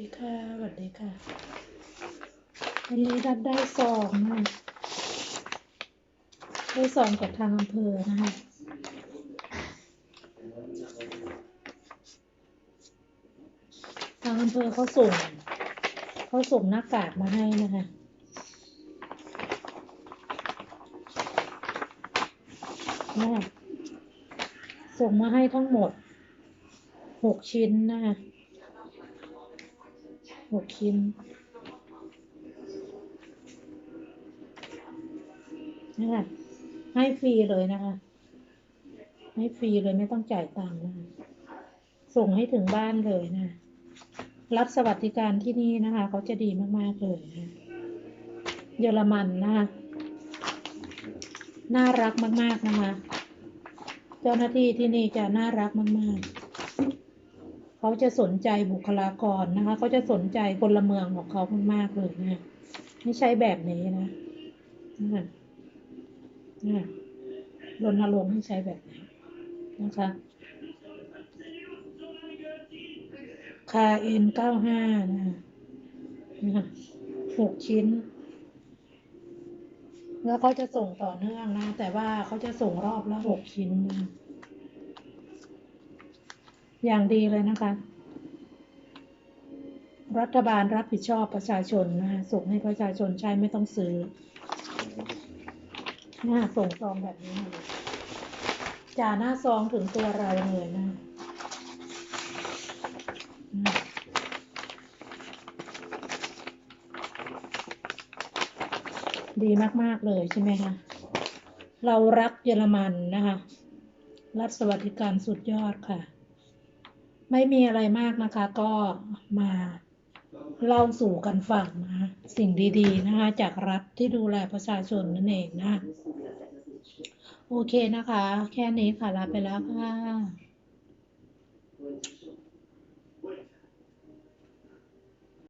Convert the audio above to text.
ดีค่ะสวัสดีค่ะ วันนี้รับได้ซองนะได้ซองจากทางอำเภอนะคะทางอำเภอเขาส่งเขาส่งหน้ากากมาให้นะคะนี่ค่ะส่งมาให้ทั้งหมดหกชิ้นนะคะ หกชิ้นนี่ค่ะให้ฟรีเลยนะคะ ให้ฟรีเลยไม่ต้องจ่ายตังค์นะคะ ส่งให้ถึงบ้านเลยนะ รับสวัสดิการที่นี่นะคะ เขาจะดีมาก ๆ เลยนะเยอรมันนะคะ น่ารักมาก ๆ นะคะ เจ้าหน้าที่ที่นี่จะน่ารักมาก ๆ เขาจะสนใจบุคลากรนะคะ เขาจะสนใจพลเมืองของเขามากๆเลยนะไม่ใช่แบบนี้นะนะนะรณรงค์ให้ใช้แบบนี้นะคะ คาเอ็นเก้าห้านะคะนะคะหกชิ้น แล้วเขาจะส่งต่อเนื่องนะ แต่ว่าเขาจะส่งรอบละหกชิ้นนะ อย่างดีเลยนะคะ รัฐบาลรับผิดชอบประชาชนนะคะส่งให้ประชาชนใช้ไม่ต้องซื้อหน่าส่งซองแบบนี้เลยจ่าหน้าซองถึงตัวเราเลยนะอืมดีมาก ๆ เลยใช่ไหมคะเรารักเยอรมันนะคะ รัฐสวัสดิการสุดยอดค่ะ ไม่มีอะไรมากนะคะ ก็มาเล่าสู่กันฟังนะ สิ่งดีๆนะคะ จากรัฐที่ดูแลประชาชนนั่นเองนะ โอเคนะคะ แค่นี้ค่ะลาไปแล้วค่ะ